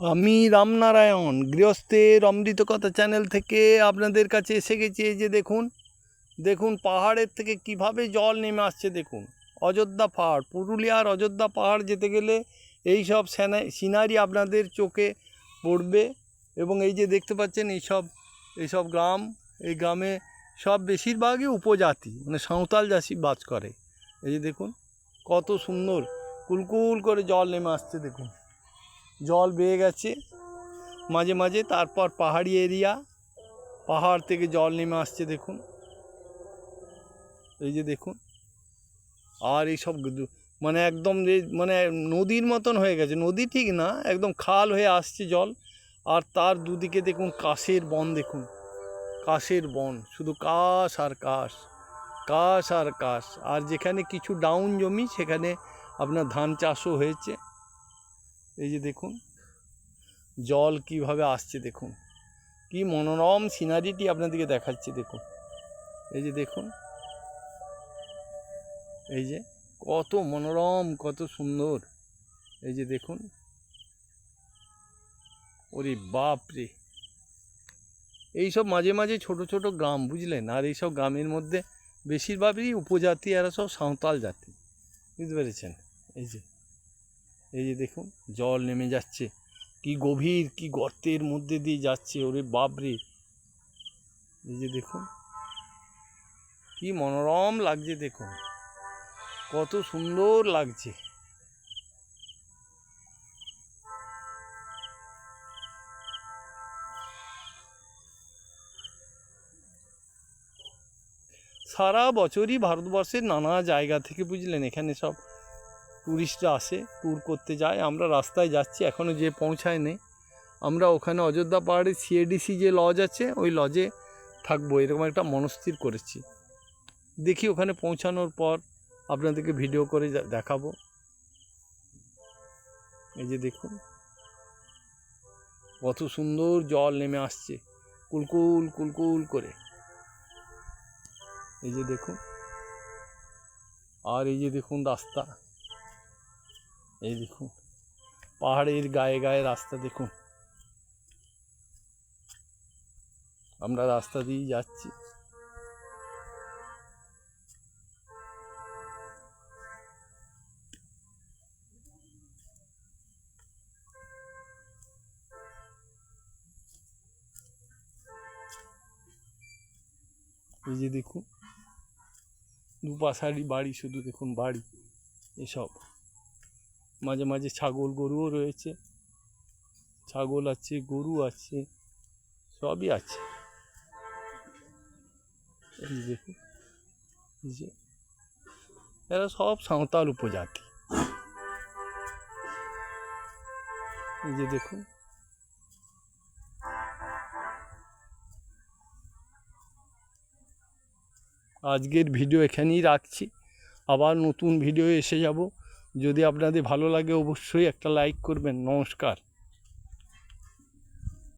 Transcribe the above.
আমি রামনারায়ণ গৃহস্থের অমৃত কথা চ্যানেল থেকে আপনাদের কাছে এসে গেছি এই যে দেখুন দেখুন পাহাড়ের থেকে কীভাবে জল নেমে আসছে দেখুন। অযোধ্যা পাহাড়, পুরুলিয়ার অযোধ্যা পাহাড় যেতে গেলে এই সব সিনারি আপনাদের চোখে পড়বে এবং এই যে দেখতে পাচ্ছেন এইসব এইসব গ্রাম, এই গ্রামে সব বেশিরভাগই উপজাতি মানে সাঁওতাল জাতি বাস করে। এই যে দেখুন, কত সুন্দর, কুলকুল করে জল নেমে আসছে দেখুন। জল বেয়ে গেছে। মাঝে মাঝে তারপর পাহাড়ি এরিয়া, পাহাড় থেকে জল নেমে আসছে দেখুন। এই যে দেখুন। আর এই সব মানে একদম যে মানে নদীর মতন হয়ে গেছে। নদী ঠিক না, একদম খাল হয়ে আসছে জল। আর তার দুদিকে দেখুন কাশের বন দেখুন। কাশের বন, শুধু কাশ আর কাশ কাশ আর কাশ। আর যেখানে কিছু ডাউন জমি, সেখানে আপনার ধান চাষও হয়েছে। এই যে দেখুন, জল কীভাবে আসছে দেখুন। কি মনোরম সিনারিটি আপনাদেরকে দেখাচ্ছে, দেখুন। এই যে দেখুন, এই যে কত মনোরম, কত সুন্দর। এই যে দেখুন, ওরে বাপ রে এইসব মাঝে মাঝে ছোট ছোট গ্রাম, বুঝলেন? আর এইসব গ্রামের মধ্যে বেশিরভাগই উপজাতি এরা সব সাঁওতাল জাতি। বুঝতে পেরেছেন? এই যে এই যে দেখুন, জল নেমে যাচ্ছে। কি গভীর, কি গর্তের মধ্যে দিয়ে যাচ্ছে, ওরে বাপরে। এই যে দেখুন, কি মনোরম লাগছে দেখুন। কত সুন্দর লাগছে। সারা বছরই ভারতবর্ষের নানা জায়গা থেকে, বুঝলেন, এখানে সব ট্যুরিস্টরা আসে ট্যুর করতে যায়। আমরা রাস্তায় যাচ্ছি এখনও যে পৌঁছায় নেই। আমরা ওখানে অযোধ্যা পাহাড়ে সিএডিসি যে লজ আছে, ওই লজে থাকব। এরকম একটা মনস্থির করেছি। দেখি ওখানে পৌঁছানোর পর আপনাদেরকে ভিডিও করে দেখাবো। এই যে দেখুন। কত সুন্দর জল নেমে আসছে। কুলকুল কুলকুল করে। এই যে দেখুন। আর এই যে দেখুন রাস্তা। এই দেখুন, পাহাড়ের গায়ে গায়ে রাস্তা দেখুন। আমরা রাস্তা দিয়েই যাচ্ছি। এই যে দেখুন দুপাশারি বাড়ি, শুধু দেখুন বাড়ি, এসব। মাঝে মাঝে ছাগল গরুও রয়েছে। ছাগল আছে, গরু আছে, সবই আছে। দেখুন এরা সব সাঁওতাল উপজাতি। যে দেখুন। আজকের ভিডিও এখানেই রাখছি। আবার নতুন ভিডিও এসে যাব। যদি আপনাদের ভালো লাগে অবশ্যই একটা লাইক করবেন। নমস্কার।